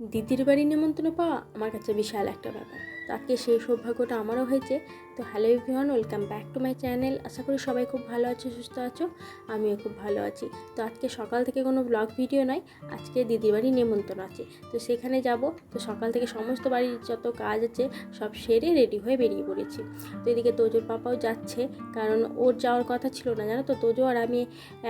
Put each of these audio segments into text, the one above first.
দিদির বাড়ি নেমন্তন্ন পাওয়া আমার কাছে বিশাল একটা ব্যাপার। তো আজকে সেই সৌভাগ্যটা আমারও হয়েছে। তো hello everyone welcome back to my channel আশা করি সবাই খুব ভালো আছো, সুস্থ আছো, আমিও খুব ভালো আছি। তো আজকে সকাল থেকে কোনো ব্লগ ভিডিও নয়, আজকে দিদির বাড়ি নেমন্তন্ন আছে। তো সেখানে যাব। তো সকাল থেকে সমস্ত বাড়ির যত কাজ আছে, সব সেরে রেডি হয়ে বেরিয়ে পড়েছি। তো এদিকে তোজোর পাপাও যাচ্ছে, কারণ ওর যাওয়ার কথা ছিল না, জানো তো? তোজো আর আমি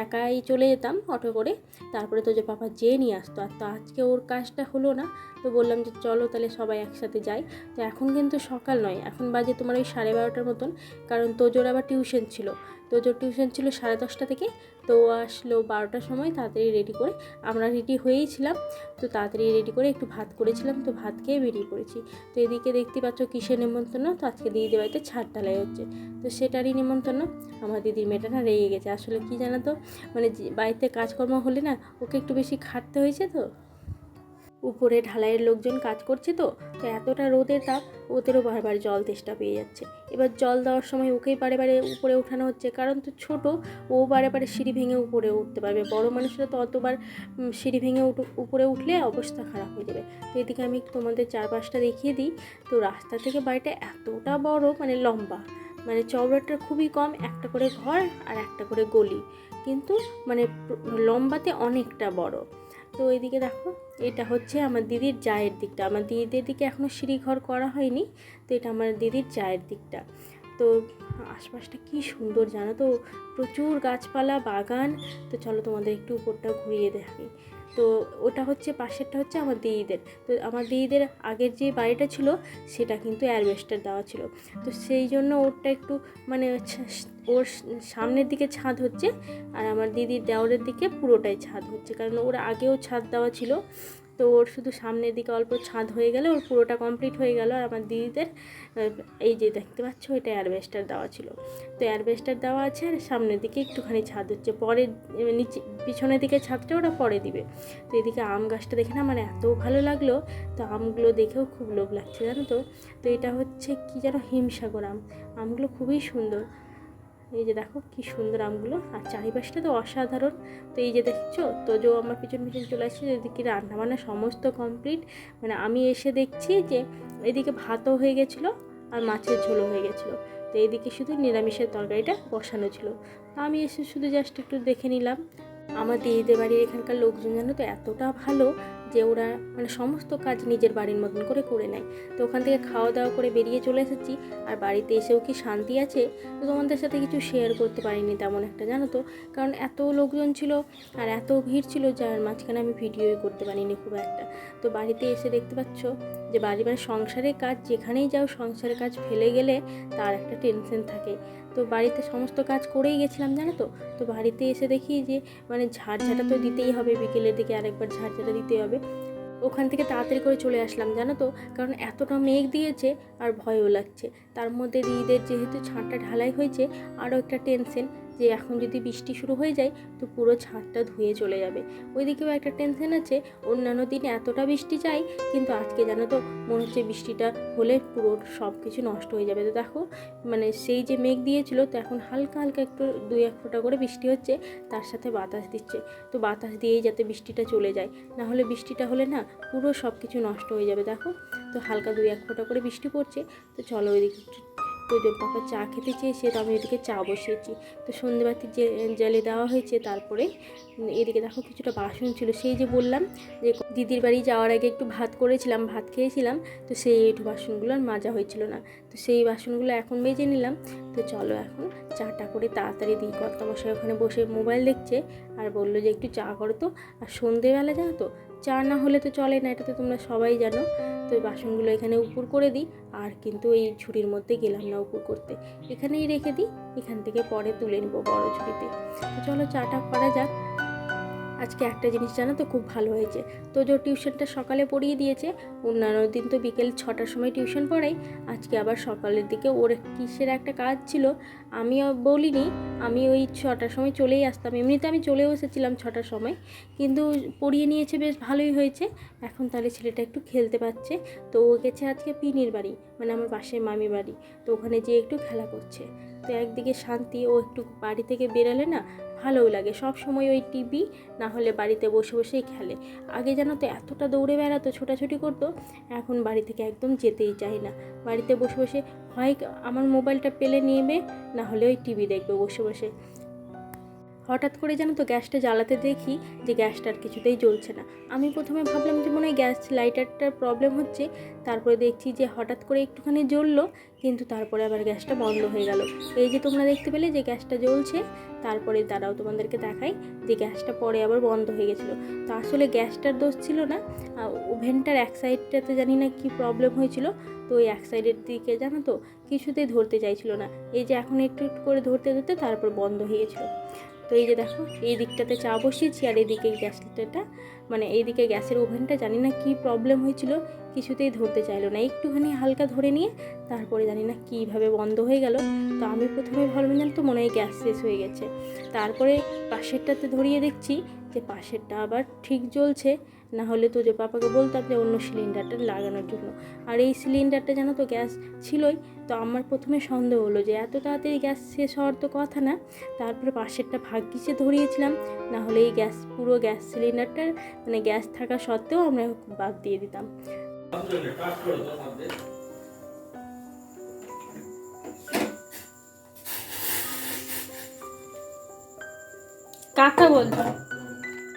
একাই চলে যেতাম অটো করে। তারপরে তোজোর পাপা যেয়ে নিয়ে আসতো। আর তো আজকে ওর কাজটা হলো না। তো বললাম যে চলো তাহলে সবাই একসাথে যাই। তো এখন কিন্তু সকাল নয়, এখন বাজে তোমার ওই সাড়ে বারোটার মতন, কারণ তোজোর আবার টিউশন ছিল। তোজোর টিউশন ছিল সাড়ে দশটা থেকে, তো আসলো বারোটার সময় তাড়াতাড়ি রেডি করে, আমরা রেডি হয়েই ছিলাম, তো তাড়াতাড়ি রেডি করে একটু ভাত করেছিলাম, তো ভাত খেয়ে বেরিয়ে পড়েছি। তো এদিকে দেখতে পাচ্ছ কিসের নেমন্তন্ন তো আজকে দিদিদের বাড়িতে ছাদ ঢালাই হচ্ছে। তো সেটারই নেমন্তন্ন আমার দিদির মেয়েটা না রেগে গেছে, আসলে কি জানো তো মানে বাড়িতে কাজকর্ম হলে না, ওকে একটু বেশি খাটতে হয়েছে তো উপরে ঢালাইয়ের লোকজন কাজ করছে তো তো এতটা রোদের তাপ ওদেরও বারবার জল তেষ্টা পেয়ে যাচ্ছে। এবার জল দেওয়ার সময় ওকেই বারে বারে উপরে ওঠানো হচ্ছে, কারণ তো ছোট, ও বারে বারে সিঁড়ি ভেঙে উপরে উঠতে পারবে। বড় মানুষরা তো অতবার সিঁড়ি ভেঙে উপরে উঠলে অবস্থা খারাপ হয়ে যাবে। তো এদিকে আমি তোমাদের চারপাশটা দেখিয়ে দিই। তো রাস্তা থেকে বাড়িটা এতটা বড় মানে লম্বা মানে চওড়াটা খুবই কম, একটা করে ঘর আর একটা করে গলি। কিন্তু মানে লম্বাতে অনেকটা বড়। তো ওইদিকে দেখো, এটা হচ্ছে আমার দিদির জায়ের দিকটা। আমার দিদিদের দিকে এখনও সিঁড়িঘর করা হয়নি, তো এটা আমার দিদির জায়ের দিকটা। তো আশপাশটা কি সুন্দর জানো তো, প্রচুর গাছপালা, বাগান। তো চলো তোমাদের একটু উপরটা ঘুরিয়ে দেখি তো ওটা হচ্ছে পাশেরটা হচ্ছে আমার দিদিদের। তো আমার দিদিদের আগের যে বাড়িটা ছিল, সেটা কিন্তু অ্যারবেস্টার দেওয়া ছিল। তো সেই জন্য ওরটা একটু মানে ওর সামনের দিকে ছাদ হচ্ছে, আর আমার দিদির দেওয়ালের দিকে পুরোটাই ছাদ হচ্ছে। কারণ ওর আগেও ছাদ দেওয়া ছিল তো ওর শুধু সামনের দিকে অল্প ছাদ হয়ে গেলে, ওর পুরোটা কমপ্লিট হয়ে গেল। আর আমার দিদিদের এই যে দেখতে পাচ্ছ, এটা অ্যারবেস্টার দেওয়া ছিল। তো অ্যারবেস্টার দেওয়া আছে আর সামনের দিকে একটুখানি ছাদ হচ্ছে। পরে নিচে, পিছনের দিকে ছাদটা ওরা পরে দিবে। তো এদিকে আম গাছটা দেখে না আমার এত ভালো লাগল। তো আমগুলো দেখেও খুব লোভ লাগছে, জানো তো? তো এটা হচ্ছে কি যেন হিমসাগর আম। আমগুলো খুবই সুন্দর। এই যে দেখো কি সুন্দর আমগুলো। আর চারিপাশটা তো অসাধারণ। তো এই যে দেখছ, তো যে আমার পিছন পিছন চলে আসছে এদিকে রান্নাবান্না সমস্ত কমপ্লিট মানে আমি এসে দেখছি যে এদিকে ভাতও হয়ে গেছিল আর মাছের ঝোলও হয়ে গেছিল। তো এদিকে শুধু নিরামিষের তরকারিটা বসানো ছিল। তো আমি এসে শুধু জাস্ট একটু দেখে নিলাম। আমার দিদিদের বাড়ির এখানকার লোকজন জানো তো, এতটা ভালো যে ওরা মানে সমস্ত কাজ নিজের বাড়ির মতন করে করে নেয়। তো ওখান থেকে খাওয়া দাওয়া করে বেরিয়ে চলে এসেছি। আর বাড়িতে এসেও কি শান্তি আছে? তো তোমাদের সাথে কিছু শেয়ার করতে পারিনি তেমন একটা, জানো তো? কারণ এত লোকজন ছিল আর এত ভিড় ছিল, যার মাঝখানে আমি ভিডিওই করতে পারিনি খুব একটা। তো বাড়িতে এসে দেখতে পাচ্ছ যে বাড়ি মানে সংসারের কাজ, যেখানেই যাও সংসারের কাজ ফেলে গেলে তার একটা টেনশন থাকে। তো বাড়িতে সমস্ত কাজ করেই গেছিলাম, জানো তো? তো বাড়িতে এসে দেখি যে মানে ঝাড়ঝাটা তো দিতেই হবে বিকেলের দিকে, আরেকবার ঝাড়ঝাটা দিতে হবে। ওখান থেকে তাড়াতাড়ি করে চলে আসলাম, জানো তো? কারণ এতটা মেঘ দিয়েছে আর ভয়ও লাগছে। তার মধ্যে দিদিদের যেহেতু ছাদটা ঢালাই হয়েছে, আরও একটা টেনশন যে এখন যদি বৃষ্টি শুরু হয়ে যায়, তো পুরো ছাদটা ধুয়ে চলে যাবে। ওইদিকেও একটা টেনশন আছে, অন্যান্য দিনে এতটা বৃষ্টি চাই কিন্তু আজকে জানো তো, মনে হচ্ছে বৃষ্টিটা হলে পুরো সব কিছু নষ্ট হয়ে যাবে। তো দেখো মানে সেই যে মেঘ দিয়েছিল, তো এখন হালকা হালকা একটু দুই এক ফোঁটা করে বৃষ্টি হচ্ছে, তার সাথে বাতাস দিচ্ছে। তো বাতাস দিয়েই যাতে বৃষ্টিটা চলে যায়। না হলে বৃষ্টিটা হলে না পুরো সব কিছু নষ্ট হয়ে যাবে। দেখো, তো হালকা দুই এক ফোঁটা করে বৃষ্টি পড়ছে। তো চলো ওইদিকে তো পাপা চা খেতে চেয়েছে তো আমি এদিকে চা বসিয়েছি। তো সন্ধেবাতি যে, জেলে দেওয়া হয়েছে, তারপরে এদিকে দেখো কিছুটা বাসন ছিল। সেই যে বললাম যে, দিদির বাড়ি যাওয়ার আগে একটু ভাত করেছিলাম, ভাত খেয়েছিলাম। তো সেই একটু বাসনগুলো আর মাজা হয়েছিল না। তো সেই বাসনগুলো এখন বেজে নিলাম। তো চলো এখন চাটা করে তাড়াতাড়ি দিই। কর্তামশাই ওখানে বসে মোবাইল দেখছে আর বলল যে, একটু চা করো তো। আর সন্ধেবেলা জানো তো চা না হলে তো চলে না, এটা তো তোমরা সবাই জানো। তো এই বাসনগুলো এখানে উপর করে দিই, আর কিন্তু এই ঝুড়ির মধ্যে গেলাম না উপর করতে। এখানেই রেখে দিই, এখান থেকে পরে তুলে নেব বড়ো ঝুড়িতে। চলো চাটা করা যাক। আজকে একটা জিনিস জানো তো খুব ভালো হয়েছে। তো যে টিউশনটা সকালে পড়িয়ে দিয়েছে, অন্যান্য দিন তো বিকেল ছটার সময় টিউশন পড়াই। আজকে আবার সকালের দিকে ওর কিসের একটা কাজ ছিল, আমিও বলিনি, আমি ওই ছটার সময় চলেই আসতাম। এমনিতে আমি চলেও এসেছিলাম ছটার সময়, কিন্তু পড়িয়ে নিয়েছে বেশ ভালোই হয়েছে। এখন তাহলে ছেলেটা একটু খেলতে পারছে। তো ও গেছে আজকে পিনির বাড়ি মানে আমার পাশের মামির বাড়ি। তো ওখানে যেয়ে একটু খেলা করছে। তো একদিকে শান্তি ও একটু বাড়ি থেকে বেরালে না ভালোও লাগে। সব সময় ওই টিভি, না হলে বাড়িতে বসে বসেই খেলে। আগে যেন তো এতটা দৌড়ে বেড়াতো, ছোটাছুটি করতো, এখন বাড়ি থেকে একদম যেতেই চাই না। বাড়িতে বসে বসে হয় আমার মোবাইলটা পেলে নেবে না হলে ওই টিভি দেখবে বসে বসে। হঠাৎ করে জানো তো গ্যাসটা জ্বালাতে দেখি যে গ্যাসটা আর কিছুতেই জ্বলছে না। আমি প্রথমে ভাবলাম যে মনে হয় গ্যাস লাইটারটার প্রবলেম হচ্ছে। তারপরে দেখছি যে হঠাৎ করে একটুখানি জ্বললো, কিন্তু তারপরে আবার গ্যাসটা বন্ধ হয়ে গেল। এই যে তোমরা দেখতে পেলে যে গ্যাসটা জ্বলছে, তারপরে দাঁড়াও তোমাদেরকে দেখাই যে গ্যাসটা পরে আবার বন্ধ হয়ে গেছিল। তো আসলে গ্যাসটার দোষ ছিল না। ওভেনটার এক সাইডটাতে জানি না কি প্রবলেম হয়েছিল, তো ওই এক সাইডের দিকে জানো তো কিছুতেই ধরতে চাইছিল না। এই যে এখন একটু একটু করে ধরতে ধরতে তারপর বন্ধ হয়ে গেছিল। তো এই যে দেখো, এই দিকটাতে চা বসিয়েছি আর এদিকে গ্যাসটা মানে এইদিকে গ্যাসের ওভেনটা, জানি না কী প্রবলেম হয়েছিল, কিছুতেই ধরতে চাইলো না। একটুখানি হালকা ধরে নিয়ে তারপরে জানি না কীভাবে বন্ধ হয়ে গেল। তো আমি প্রথমে ভাবলাম জানি তো মনে হয় গ্যাস শেষ হয়ে গেছে। তারপরে পাশেরটাতে ধরিয়ে দেখছি যে পাশেরটা আবার ঠিক জ্বলছে, না হলে তো যে পাপাকে বলতাম যে অন্য সিলিন্ডারটা লাগানোর জন্য। আর এই সিলিন্ডারটা জানো তো গ্যাস ছিলই, তো আমার প্রথমে সন্দেহ হলো যে এত তাড়াতাড়ি গ্যাস শেষ হওয়ার তো কথা না, তারপরে পাশেরটা ভাগ্যিসে ধরিয়েছিলাম, না হলে এই গ্যাস, পুরো গ্যাস সিলিন্ডারটার মানে গ্যাস থাকা সত্ত্বেও আমরা বাদ দিয়ে দিতাম। কাকা বলছো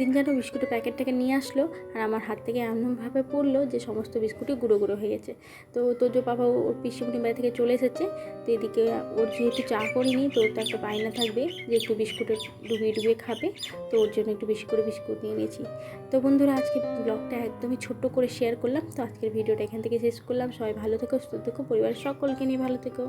দিন যেন বিস্কুটের প্যাকেটটাকে নিয়ে আসলো আর আমার হাত থেকে এমনভাবে পড়ল যে সমস্ত বিস্কুটই গুঁড়ো গুঁড়ো হয়ে গেছে। তো তোর যে বাবা ওর পিসিমুনি বাড়ি থেকে চলে এসেছে, তো এদিকে ওর যেহেতু চা করিনি, তো ওর তো একটা বায়না থাকবে যে একটু বিস্কুটে ডুবিয়ে ডুবিয়ে খাবে। তো ওর জন্য একটু বেশি করে বিস্কুট নিয়ে নিয়েছি। তো বন্ধুরা, আজকে ব্লগটা একদমই ছোট্ট করে শেয়ার করলাম। তো আজকের ভিডিওটা এখান থেকে শেষ করলাম। সবাই ভালো থেকো, সুস্থ থেকো, পরিবারের সকলকে নিয়ে ভালো থেকো।